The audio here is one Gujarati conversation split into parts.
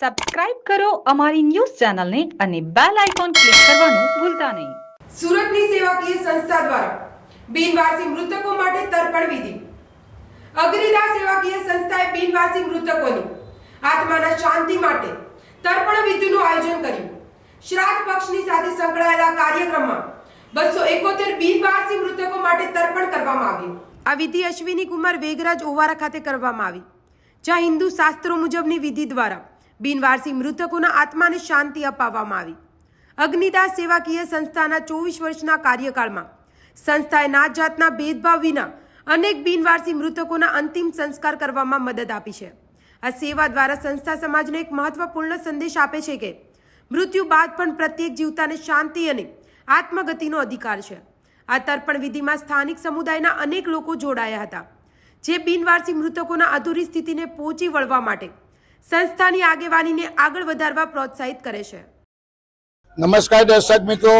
સબસ્ક્રાઇબ કરો અમારી ન્યૂઝ ચેનલને અને બેલ આઇકોન ક્લિક કરવાનું ભૂલતા નહીં. સુરતની સેવાકીય સંસ્થા દ્વારા બિનવાસી મૃતકો માટે તર્પણ વિધિ. અગ્નિદા સેવાકીય સંસ્થાએ બિનવાસી મૃતકોની આત્માના શાંતિ માટે તર્પણ વિધિનું આયોજન કર્યું. શ્રાદ્ધ પક્ષની સાથે સંકળાયેલા કાર્યક્રમમાં બસો એકોતેર બિનવારસી મૃતકો માટે તર્પણ કરવામાં આવ્યું. આ વિધિ અશ્વિની કુમાર વેગરાજ ઓવારા ખાતે કરવામાં આવી. જ્યાં હિન્દુ શાસ્ત્રો મુજબની વિધિ દ્વારા બિનવારસી મૃતકોના આત્માને શાંતિ અપાવવામાં આવી. અગ્નિદાસ સેવાકીય સંસ્થાના ચોવીસ વર્ષના કાર્યકાળમાં સંસ્થાએ નાત જાતના ભેદભાવ વિના અનેક બિનવારસી મૃતકોના અંતિમ સંસ્કાર કરવામાં મદદ આપી છે. આ સેવા દ્વારા સંસ્થા સમાજને એક મહત્વપૂર્ણ સંદેશ આપે છે કે મૃત્યુ બાદ પણ પ્રત્યેક જીવતાને શાંતિ અને આત્મગતિનો અધિકાર છે. આ તર્પણ વિધિમાં સ્થાનિક સમુદાયના અનેક લોકો જોડાયા હતા, જે બિનવારસી મૃતકોના અધૂરી સ્થિતિને પહોંચી વળવા માટે સંસ્થાની આગેવાનીને આગળ વધારવા પ્રોત્સાહિત કરે છે. નમસ્કાર દર્શક મિત્રો,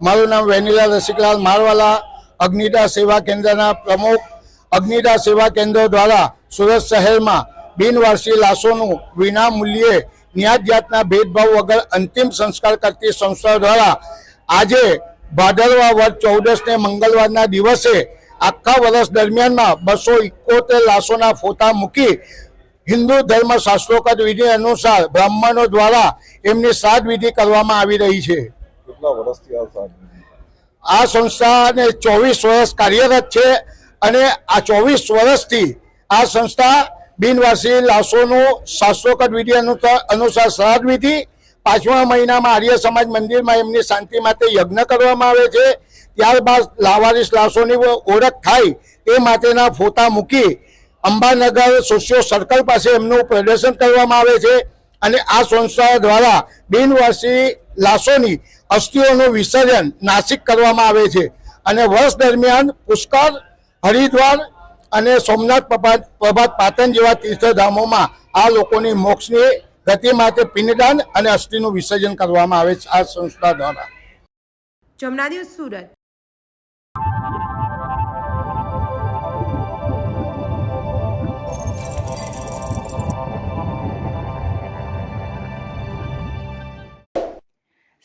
મારું નામ વેનીલા રસિકલાલ મારવાલા, અગ્નિદા સેવા કેન્દ્રના પ્રમુખ. અગ્નિદા સેવા કેન્દ્ર દ્વારા સુરત શહેરમાં બિનવારસી લાશોનું વિના મૂલ્યે ન્યાજ જાતના ભેદભાવ વગર અંતિમ સંસ્કાર કરતી સંસ્થા દ્વારા આજે ભાદરવા વર્ષ ચૌદસને મંગળવારના દિવસે આખા વર્ષ દરમિયાનમાં બસો ઇકોતેર લાશોના ફોટા મૂકી હિન્દુ ધર્મ શાસ્ત્રોકત વિધિ અનુસાર બ્રાહ્મણો દ્વારા એમની શ્રાદ્ધ વિધિ કરવામાં આવી રહી છે. આ સાથ આ સંસ્થાને ચોવીસ વર્ષ કાર્યરત છે અને આ ચોવીસ વર્ષથી આ સંસ્થા બિનવાસી લાશોનું શાસ્ત્રોકત વિધિ અનુસાર શ્રાદ્ધ વિધિ પાંચમા મહિનામાં આર્ય સમાજ મંદિરમાં એમની શાંતિ માટે યજ્ઞ કરવામાં આવે છે. ત્યારબાદ લાવારીસ લાશોની ઓળખ થાય એ માટેના ફોટા મૂકી અંબાનગર સોશિયો સર્કલ પાસે એમનું પ્રદર્શન કરવામાં આવે છે અને આ સંસ્થા દ્વારા બિનવાસી લાશોની અસ્થિઓનું વિસર્જન નાસિક કરવામાં આવે છે. અને વર્ષ દરમિયાન પુષ્કર હરિદ્વાર અને સોમનાથ પ્રભાત પ્રભાત પાટણ જેવા તીર્થધામોમાં આ લોકોની મોક્ષની ગતિ માટે પિંડદાન અને અસ્થિનું વિસર્જન કરવામાં આવે છે આ સંસ્થા દ્વારા. સુરત.